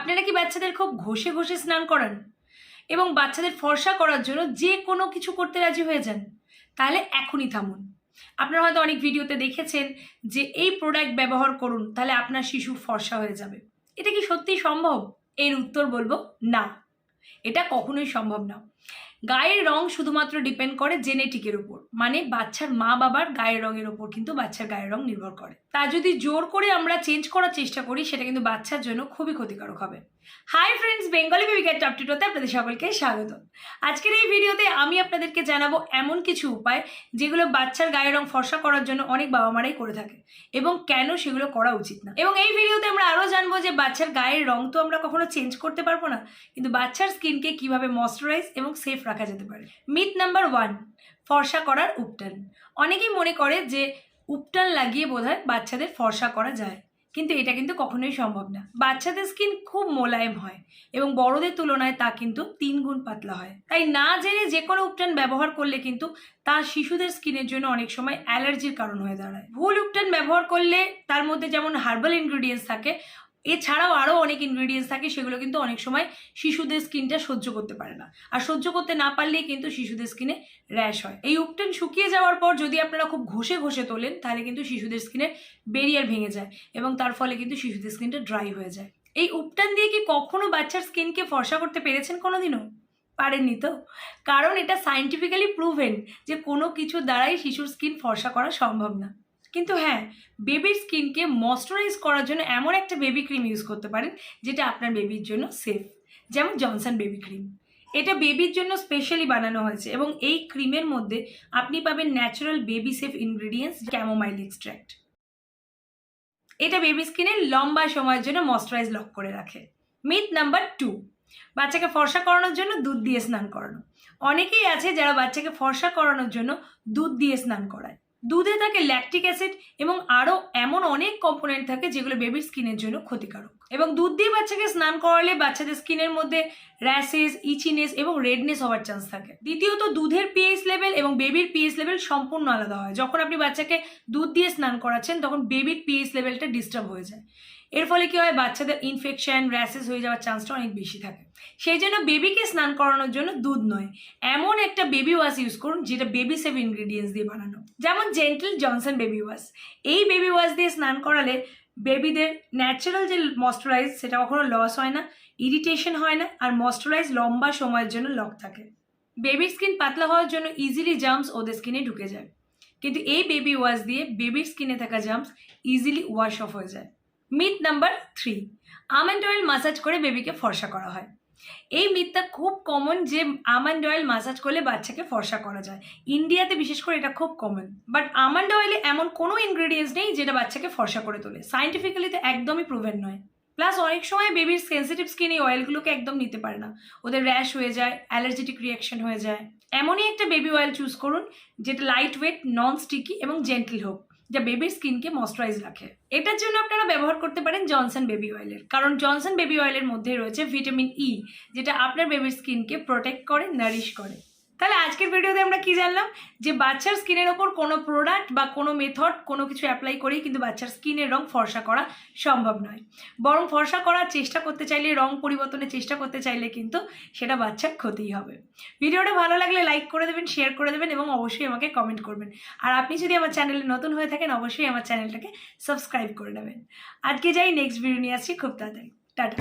আপনারা কি বাচ্চাদের খুব ঘষে ঘষে স্নান করান এবং বাচ্চাদের ফর্সা করার জন্য যে কোনো কিছু করতে রাজি হয়ে যান, তাহলে এখনই থামুন। আপনারা হয়তো অনেক ভিডিওতে দেখেছেন যে এই প্রোডাক্ট ব্যবহার করুন, তাহলে আপনার শিশু ফর্সা হয়ে যাবে। এটা কি সত্যি সম্ভব? এর উত্তর বলব না। এটা কখনোই সম্ভব না। গায়ের রং শুধুমাত্র ডিপেন্ড করে জেনেটিকের উপর। মানে বাচ্চার মা বাবার গায়ের রঙের ওপর কিন্তু বাচ্চার গায়ের রং নির্ভর করে। তা যদি জোর করে আমরা চেঞ্জ করার চেষ্টা করি, সেটা কিন্তু বাচ্চার জন্য খুবই ক্ষতিকারক হবে। Hi friends Bengali baby care top টুটোতে আপনাদের সকলকে স্বাগত। আজকের এই ভিডিওতে আমি আপনাদেরকে জানাব এমন কিছু উপায় যেগুলো বাচ্চার গায়ের রং ফর্সা করার জন্য অনেক বাবা মারাই করে থাকে এবং কেন সেগুলো করা উচিত না। এবং এই ভিডিওতে আমরা আরও জানব যে বাচ্চার গায়ের রং তো আমরা কখনো চেঞ্জ করতে পারব না, কিন্তু বাচ্চার স্কিনকে কীভাবে ময়শ্চারাইজ এবং সেফ রাখা যেতে পারে। মিথ নাম্বার ওয়ান ফর্সা করার উপটান। অনেকেই মনে করে যে উপটান লাগিয়ে বোধহয় বাচ্চাদের ফর্সা করা যায়, কিন্তু এটা কিন্তু কখনোই সম্ভব না। বাচ্চাদের স্কিন খুব মোলায়েম হয় এবং বড়দের তুলনায় তা কিন্তু তিন গুণ পাতলা হয়। তাই না জেনে যে কোনো উপটান ব্যবহার করলে কিন্তু তা শিশুদের স্কিনের জন্য অনেক সময় অ্যালার্জির কারণ হয়ে দাঁড়ায়। ভুল উপটান ব্যবহার করলে তার মধ্যে যেমন হার্বাল ইনগ্রিডিয়েন্টস থাকে এছাড়াও আরও অনেক ইনগ্রিডিয়েন্টস থাকে, সেগুলো কিন্তু অনেক সময় শিশুদের স্কিনটা সহ্য করতে পারে না। আর সহ্য করতে না পারলেই কিন্তু শিশুদের স্কিনে র্যাশ হয়। এই উপটেন শুকিয়ে যাওয়ার পর যদি আপনারা খুব ঘষে ঘষে তোলেন, তাহলে কিন্তু শিশুদের স্কিনে বেরিয়ার ভেঙে যায় এবং তার ফলে কিন্তু শিশুদের স্কিনটা ড্রাই হয়ে যায়। এই উপটান দিয়ে কি কখনো বাচ্চার স্কিনকে ফর্সা করতে পেরেছেন কোনোদিনও? পারেননি তো? কারণ এটা সায়েন্টিফিক্যালি প্রুভেন যে কোনো কিছু দ্বারাই শিশুর স্কিন ফর্সা করা সম্ভব না। কিন্তু হ্যাঁ বেবির স্কিনকে ময়শ্চারাইজ করার জন্য এমন একটা বেবি ক্রিম ইউজ করতে পারেন, যেটা আপনার বেবির জন্য সেফ যেমন জনসন বেবি ক্রিম এটা বেবির জন্য স্পেশালি বানানো হয়েছে এবং এই ক্রিমের মধ্যে আপনি পাবেন natural baby safe ingredients chamomile extract এটা বেবি স্কিনে লম্বা সময়ের জন্য ময়শ্চারাইজ লক করে রাখে। মিথ নাম্বার টু বাচ্চাকে ফর্সা করানোর জন্য দুধ দিয়ে স্নান করানো। অনেকেই আছে যারা বাচ্চাকে ফর্সা করানোর জন্য দুধ দিয়ে স্নান করায়। দুধে থাকে ল্যাকটিক অ্যাসিড এবং আরও এমন অনেক কম্পোনেন্ট থাকে যেগুলো বেবির স্কিনের জন্য ক্ষতিকারক। এবং দুধ দিয়ে বাচ্চাকে স্নান করালে বাচ্চাদের স্কিনের মধ্যে র্যাশেস ইচিনেস এবং রেডনেস হওয়ার চান্স থাকে। দ্বিতীয়ত, দুধের পিএইচ লেভেল এবং বেবির পিএইচ লেভেল সম্পূর্ণ আলাদা হয়। যখন আপনি বাচ্চাকে দুধ দিয়ে স্নান করাচ্ছেন, তখন বেবির পিএইচ লেভেলটা ডিস্টার্ব হয়ে যায়। এর ফলে কি হয়? বাচ্চাদের ইনফেকশন র্যাশেস হয়ে যাওয়ার চান্সটা অনেক বেশি থাকে। সেই জন্য বেবিকে স্নান করানোর জন্য দুধ নয়। এমন একটা বেবি ওয়াশ ইউজ করুন, যেটা বেবি সেভ ইনগ্রিডিয়েন্টস দিয়ে বানানো। যেমন জেন্টল জনসন বেবি ওয়াশ এই বেবি ওয়াশ দিয়ে স্নান করালে বেবিদের ন্যাচারাল যে ময়শ্চারাইজ সেটা কখনো লস হয় না ইরিটেশন হয় না, আর ময়শ্চারাইজ লম্বা সময়ের জন্য লক থাকে। বেবির স্কিন পাতলা হওয়ার জন্য ইজিলি জাম্পস ওদের স্কিনে ঢুকে যায়। কিন্তু এই বেবি ওয়াশ দিয়ে বেবির স্কিনে থাকা জাম্পস ইজিলি ওয়াশ অফ হয়ে যায়। Myth number three almond oil massage করে বেবিকে ফর্সা করা হয়। এই মিথটা খুব কমন যে আমন্ড অয়েল মাসাজ করলে বাচ্চাকে ফর্সা করা যায়। ইন্ডিয়াতে বিশেষ করে এটা খুব কমন বাট আমন্ড অয়েলে এমন কোনো ইনগ্রেডিয়েন্টস নেই যেটা বাচ্চাকে ফর্সা করে তোলে। সাইন্টিফিক্যালি তো একদমই প্রুভেন নয়। প্লাস অনেক সময় বেবির সেন্সিটিভ স্কিন এই অয়েলগুলোকে একদম নিতে পারে না। ওদের র্যাশ হয়ে যায় অ্যালার্জেটিক রিয়াকশন হয়ে যায়। এমনই একটা বেবি অয়েল চুজ করুন, যেটা লাইট ওয়েট নন স্টিকি এবং জেন্টল হোক। যা বেবির স্কিনকে ময়শ্চারাইজ রাখে। এটার জন্য আপনারা ব্যবহার করতে পারেন জনসন বেবি অয়েলের কারণ জনসন বেবি অয়েলের মধ্যে রয়েছে ভিটামিন ই যেটা আপনার বেবির স্কিনকে প্রোটেক্ট করে নারিশ করে। তাহলে আজকের ভিডিওতে আমরা কি জানলাম? যে বাচ্চার স্কিনের ওপর কোনো প্রোডাক্ট বা কোনো মেথড কোনো কিছু অ্যাপ্লাই করেই কিন্তু বাচ্চার স্কিনের রং ফর্সা করা সম্ভব নয়। বরং ফর্সা করার চেষ্টা করতে চাইলে, রং পরিবর্তনের চেষ্টা করতে চাইলে কিন্তু সেটা বাচ্চার ক্ষতিই হবে। ভিডিওটা ভালো লাগলে লাইক করে দেবেন শেয়ার করে দেবেন এবং অবশ্যই আমাকে কমেন্ট করবেন। আর আপনি যদি আমার চ্যানেলে নতুন হয়ে থাকেন, অবশ্যই আমার চ্যানেলটাকে সাবস্ক্রাইব করে নেবেন। আজকে যাই নেক্সট ভিডিও নিয়ে আসছি, খুব তাড়াতাড়ি। টাটা।